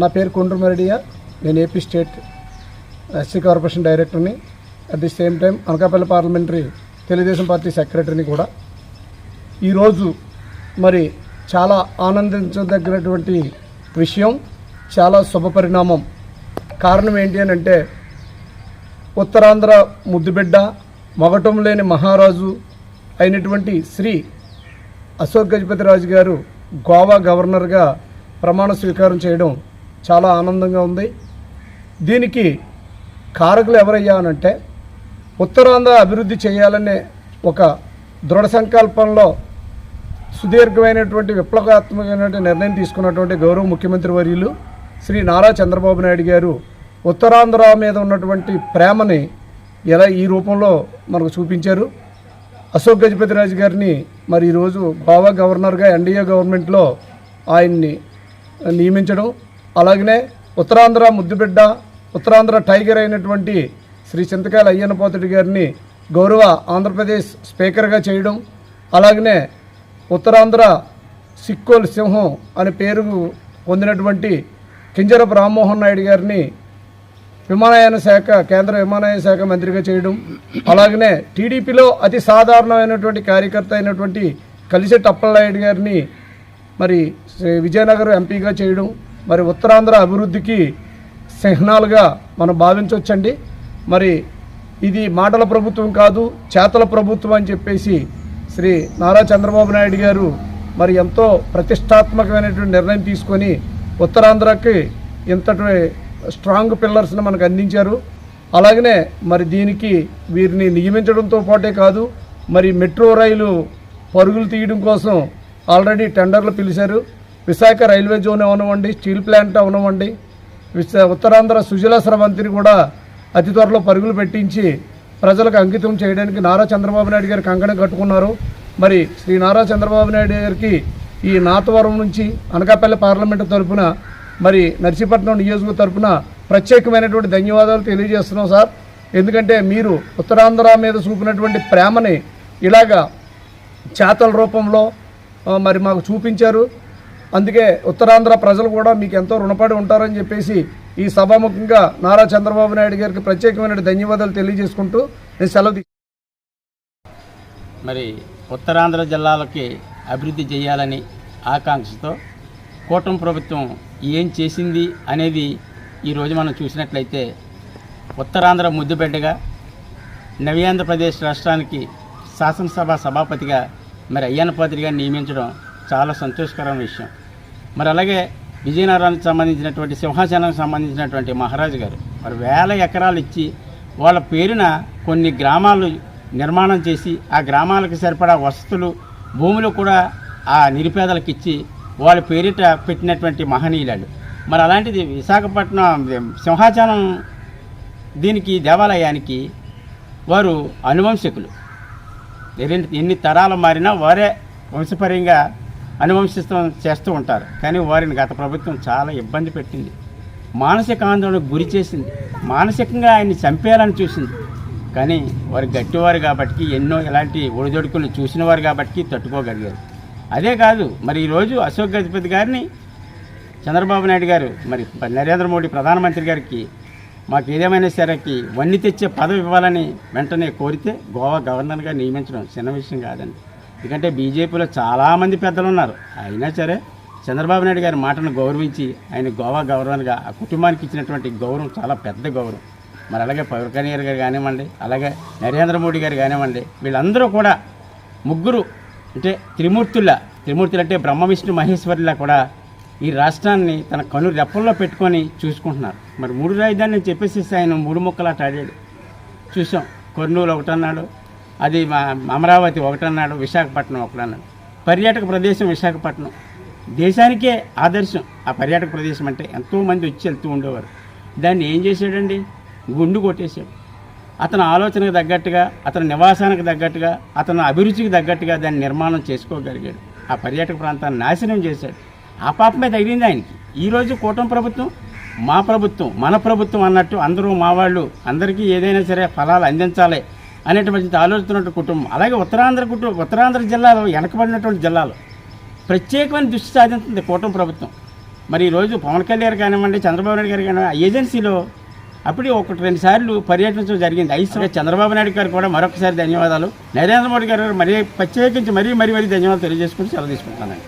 నా పేరు కొండ్రు మరడియా. నేను ఏపీ స్టేట్ ఎస్సీ కార్పొరేషన్ డైరెక్టర్ని. At the same time Anakapalli parliamentary Telugudesam party సెక్రటరీని కూడా. ఈరోజు మరి చాలా ఆనందించదగినటువంటి విషయం చాలా శుభపరిణామం. కారణం ఏంటి అని అంటే ఉత్తరాంధ్ర ముద్దుబిడ్డ మొగటం లేని మహారాజు అయినటువంటి శ్రీ అశోక్ గజపతిరాజు గారు గోవా గవర్నర్గా ప్రమాణ స్వీకారం చేయడం చాలా ఆనందంగా ఉంది. దీనికి కారకులు ఎవరయ్యా అనంటే ఉత్తరాంధ్ర అభివృద్ధి చేయాలనే ఒక దృఢ సంకల్పంలో సుదీర్ఘమైనటువంటి విప్లవాత్మకమైనటువంటి నిర్ణయం తీసుకున్నటువంటి గౌరవ ముఖ్యమంత్రి వర్యులు శ్రీ నారా చంద్రబాబు నాయుడు గారు ఉత్తరాంధ్ర మీద ఉన్నటువంటి ప్రేమని ఎలా ఈ రూపంలో మనకు చూపించారు. అశోక్ గజపతిరాజు గారిని మరి ఈరోజు గోవా గవర్నర్గా ఎన్డీఏ గవర్నమెంట్లో ఆయన్ని నియమించడం అలాగనే ఉత్తరాంధ్ర ముద్దుబిడ్డ ఉత్తరాంధ్ర టైగర్ అయినటువంటి శ్రీ చింతకాయల అయ్యన్నపోతుడి గారిని గౌరవ ఆంధ్రప్రదేశ్ స్పీకర్గా చేయడం అలాగనే ఉత్తరాంధ్ర సిక్కోల్ సింహం అనే పేరు పొందినటువంటి కింజరపు రామ్మోహన్ నాయుడు గారిని విమానయాన శాఖ కేంద్ర విమానయాన శాఖ మంత్రిగా చేయడం అలాగనే టీడీపీలో అతి సాధారణమైనటువంటి కార్యకర్త అయినటువంటి కలిసెట్టి అప్పలనాయుడు గారిని మరి శ్రీ- విజయనగరం ఎంపీగా చేయడం మరి ఉత్తరాంధ్ర అభివృద్ధికి చిహ్నాలుగా మనం భావించవచ్చండి మరి ఇది మాటల ప్రభుత్వం కాదు చేతల ప్రభుత్వం అని చెప్పేసి శ్రీ నారా చంద్రబాబు నాయుడు గారు మరి ఎంతో ప్రతిష్టాత్మకమైనటువంటి నిర్ణయం తీసుకొని ఉత్తరాంధ్రకి ఇంతటి స్ట్రాంగ్ పిల్లర్స్ని మనకు అందించారు. అలాగనే మరి దీనికి వీరిని నియమించడంతో పాటే కాదు మరి మెట్రో రైలు పరుగులు తీయడం కోసం ఆల్రెడీ టెండర్లు పిలిచారు. విశాఖ రైల్వే జోన్ అవనివ్వండి స్టీల్ ప్లాంట్ అవనివ్వండి విశా ఉత్తరాంధ్ర సుజల స్రవంతిని కూడా అతి త్వరలో పరుగులు పెట్టించి ప్రజలకు అంకితం చేయడానికి నారా చంద్రబాబు నాయుడు గారు కంకణం కట్టుకున్నారు. మరి శ్రీ నారా చంద్రబాబు నాయుడు గారికి ఈ నాతవరం నుంచి అనకాపల్లి పార్లమెంటు తరపున మరి నర్సీపట్నం నియోజకవర్గ తరపున ప్రత్యేకమైనటువంటి ధన్యవాదాలు తెలియజేస్తున్నాం సార్. ఎందుకంటే మీరు ఉత్తరాంధ్ర మీద చూపినటువంటి ప్రేమని ఇలాగా చేతల రూపంలో మరి మాకు చూపించారు. అందుకే ఉత్తరాంధ్ర ప్రజలు కూడా మీకు ఎంతో రుణపడి ఉంటారని చెప్పేసి ఈ సభాముఖంగా నారా చంద్రబాబు నాయుడు గారికి ప్రత్యేకమైన ధన్యవాదాలు తెలియజేసుకుంటూ నేను సెలవు మరి ఉత్తరాంధ్ర జిల్లాలకి అభివృద్ధి చేయాలని ఆకాంక్షతో కూటమి ప్రభుత్వం ఏం చేసింది అనేది ఈరోజు మనం చూసినట్లయితే ఉత్తరాంధ్ర ముద్దుబిడ్డగా నవ్యాంధ్రప్రదేశ్ రాష్ట్రానికి శాసనసభ సభాపతిగా మరి అయ్యన్నపాత్రిగా నియమించడం చాలా సంతోషకరమైన విషయం. మరి అలాగే విజయనగరానికి సంబంధించినటువంటి సింహాచలానికి సంబంధించినటువంటి మహారాజు గారు మరి వేల ఎకరాలు ఇచ్చి వాళ్ళ పేరున కొన్ని గ్రామాలు నిర్మాణం చేసి ఆ గ్రామాలకు సరిపడా వసతులు భూములు కూడా ఆ నిరుపేదలకు ఇచ్చి వాళ్ళ పేరిట పెట్టినటువంటి మహనీయులు మరి అలాంటిది విశాఖపట్నం సింహాచలం దీనికి దేవాలయానికి వారు అనువంశకులు. ఎన్ని తరాలు మారినా వారే వంశపరంగా అనువంశిస్తూ చేస్తూ ఉంటారు. కానీ వారిని గత ప్రభుత్వం చాలా ఇబ్బంది పెట్టింది. మానసిక ఆందోళనకు గురి చేసింది. మానసికంగా ఆయన్ని చంపేయాలని చూసింది. కానీ వారు గట్టివారు కాబట్టి ఎన్నో ఇలాంటి ఒడిదొడుకులు చూసిన వారు కాబట్టి తట్టుకోగలిగారు. అదే కాదు మరి ఈరోజు అశోక్ గజపతి గారిని చంద్రబాబు నాయుడు గారు మరి నరేంద్ర మోడీ ప్రధానమంత్రి గారికి మాకు ఏదేమైనా సరేకి వన్ని తెచ్చే పదవి ఇవ్వాలని వెంటనే కోరితే గోవా గవర్నర్గా నియమించడం చిన్న విషయం కాదండి. ఎందుకంటే బీజేపీలో చాలామంది పెద్దలు ఉన్నారు అయినా సరే చంద్రబాబు నాయుడు గారి మాటను గౌరవించి ఆయన గోవా గవర్నర్గా ఆ కుటుంబానికి ఇచ్చినటువంటి గౌరవం చాలా పెద్ద గౌరవం. మరి అలాగే పవన్ కళ్యాణ్ గారు కానివ్వండి అలాగే నరేంద్ర మోడీ గారు కానివ్వండి వీళ్ళందరూ కూడా ముగ్గురు అంటే త్రిమూర్తుల త్రిమూర్తులు అంటే బ్రహ్మ విష్ణు మహేశ్వరులా కూడా ఈ రాష్ట్రాన్ని తన కను రెప్పల్లో పెట్టుకొని చూసుకుంటున్నారు. మరి మూడు రాజధాని చెప్పేసి ఆయన మూడు ముక్కలాట ఆడాడు. చూసాం. కర్నూలు ఒకటన్నాడు అది మా అమరావతి ఒకటన్నాడు విశాఖపట్నం ఒకటన్నాడు. పర్యాటక ప్రదేశం విశాఖపట్నం. దేశానికే ఆదర్శం ఆ పర్యాటక ప్రదేశం అంటే ఎంతోమంది వచ్చి వెళ్తూ ఉండేవారు. దాన్ని ఏం చేశాడండి? గుండు కొట్టేశాడు. అతని ఆలోచనకు తగ్గట్టుగా అతని నివాసానికి తగ్గట్టుగా అతని అభిరుచికి తగ్గట్టుగా దాన్ని నిర్మాణం చేసుకోగలిగాడు. ఆ పర్యాటక ప్రాంతాన్ని నాశనం చేశాడు. ఆ పాపమే తగిలింది ఆయనకి. ఈరోజు కూటమి ప్రభుత్వం మా ప్రభుత్వం మన ప్రభుత్వం అన్నట్టు అందరూ మా వాళ్ళు అందరికీ ఏదైనా సరే ఫలాలు అందించాలి. అనేటువంటి ఆలోచన కుటుంబం. అలాగే ఉత్తరాంధ్ర కుటుంబం ఉత్తరాంధ్ర జిల్లాలో వెనకబడినటువంటి జిల్లాలు ప్రత్యేకమైన దృష్టి సాధించింది కూటమి ప్రభుత్వం. మరి ఈరోజు పవన్ కళ్యాణ్ కానివ్వండి చంద్రబాబు నాయుడు గారు కానివ్వండి ఆ ఏజెన్సీలో అప్పుడే ఒకటి రెండు సార్లు పర్యటించడం జరిగింది. ఐదు చంద్రబాబు నాయుడు గారు కూడా మరొకసారి ధన్యవాదాలు. నరేంద్ర మోడీ గారు మరీ ప్రత్యేకించి మరీ మరీ మరీ ధన్యవాదాలు తెలియజేసుకుని సెలవు తీసుకుంటున్నానండి